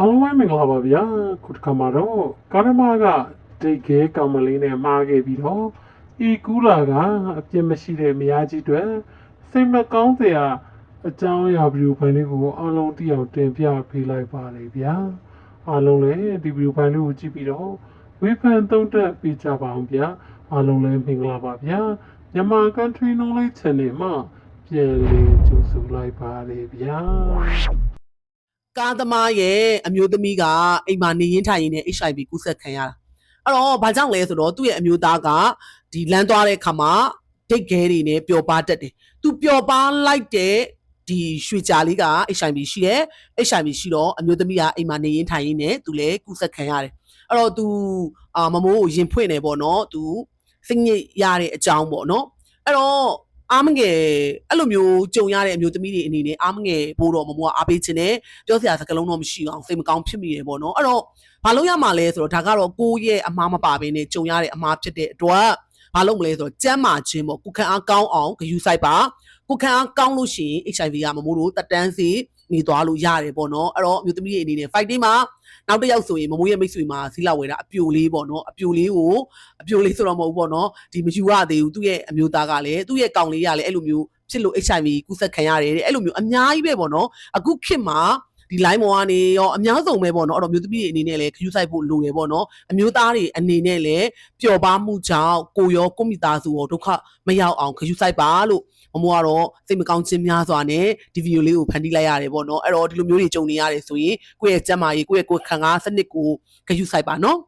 အားလုံးပဲမင်္ဂလာပါဗျာခုတစ်ခါမှာတော့ကာရမကဒိတ်ခဲကောင်မလေးနဲ့မှားခဲ့ပြီးတော့ဤကူလာကအပြစ်မရှိတဲ့မယားကြီးတွေစိတ်မကောင်းစရာအကြောင်းအရာဗီဒီယိုဖိုင်လေးကိုအားလုံးသိအောင်တင်ပြပေးလိုက်ပါလေဗျာအားလုံးလည်းဒီဗီဒီယိုဖိုင်လေးကိုကြည့်ပြီးတော့ဝေဖန်သုံးသပ်ပေးကြပါအောင်ဗျာအားလုံးလည်းမင်္ဂလာပါဗျာမြန်မာ country knowledge channel မှာပြန်လည်ကြိုဆိုလိုက်ပါလေဗျာ ကားသမားရဲ့အမျိုးသမီးကအိမ်မှာနေရင်ထိုင်ရင်နဲ့ HIV ကူးစက်ခံရတာအဲ့တော့ဘာကြောင့်လဲဆိုတော့သူ့ရဲ့အမျိုးသားကဒီလမ်းသွားတဲ့ခါမှာဒိတ်ခဲတွေနဲ့ပျော်ပါတတ်တယ်သူပျော်ပါလိုက်တဲ့ဒီရွှေကြာလေးက HIV ရှိရဲ့ HIV ရှိတော့အမျိုးသမီးကအိမ်မှာနေရင်ထိုင်ရင်နဲ့သူလည်းကူးစက်ခံရတယ်အဲ့တော့သူအာမမိုးကိုရင်ဖွင့်နေပေါ့နော်သူစိတ်ညစ်ရတဲ့အကြောင်းပေါ့နော်အဲ့တော့ အားမငယ်အဲ့လိုမျိုးကြုံရတဲ့အမျိုးသမီးတွေအနေနဲ့အားမငယ်ဘိုးတော်မမိုးကအားပေးခြင်းနဲ့ပြောစရာစကားလုံးတော့မရှိအောင်စိတ်မကောင်းဖြစ်မိတယ်ပေါ့နော်အဲ့တော့ဘာလို့ရမှာလဲဆိုတော့ဒါကတော့ကိုယ့်ရဲ့အမားမပါဘဲနဲ့ကြုံရတဲ့အမားဖြစ်တဲ့အတွက်ဘာလို့မလဲဆိုတော့ကျမ်းမာခြင်းပေါ့ကိုယ်ခံအားကောင်းအောင်ဂယူဆိုင်ပါကိုယ်ခံအားကောင်းလို့ရှိရင် HIV ကမမိုးတို့တက်တန်းစီ နေသွားလို့ရတယ်ပေါ့နော်အဲ့တော့အမျိုးသမီးတွေအနေနဲ့ fight day မှာနောက်တစ်ယောက်ဆိုရင်မမိုးရဲ့မိတ်ဆွေမှာစီလာဝယ်တာအပြိုလေးပေါ့နော်အပြိုလေးကိုအပြိုလေးဆိုတော့မဟုတ်ဘူးပေါ့နော်ဒီမယူရသေးဘူးသူ့ရဲ့အမျိုးသားကလည်းသူ့ရဲ့ကောင်လေးကလည်းအဲ့လိုမျိုးဖြစ်လို့ HIV ကူးစက်ခံရတယ်တဲ့အဲ့လိုမျိုးအများကြီးပဲပေါ့နော်အခုခေတ်မှာ ဒီ line ပေါ်ကနေရောအများဆုံးပဲပေါ့နော်အဲ့တော့မျိုးသမီးတွေအနေနဲ့လည်းခရူးဆိုင်ဖို့လိုရပေါ့နော်အမျိုးသားတွေအနေနဲ့လည်းပျော်ပါမှုကြောင့်ကိုရောကိုမိသားစုရောဒုက္ခမရောက်အောင်ခရူးဆိုင်ပါလို့မမိုးကတော့စိတ်မကောင်းခြင်းများစွာနဲ့ဒီဗီဒီယိုလေးကိုဖန်တီးလိုက်ရတယ်ပေါ့နော်အဲ့တော့ဒီလိုမျိုးတွေကြုံနေရတယ်ဆိုရင်ကိုယ့်ရဲ့ကျန်းမာရေးကိုယ့်ရဲ့ကိုယ်ခံစားစနစ်ကိုခရူးဆိုင်ပါနော်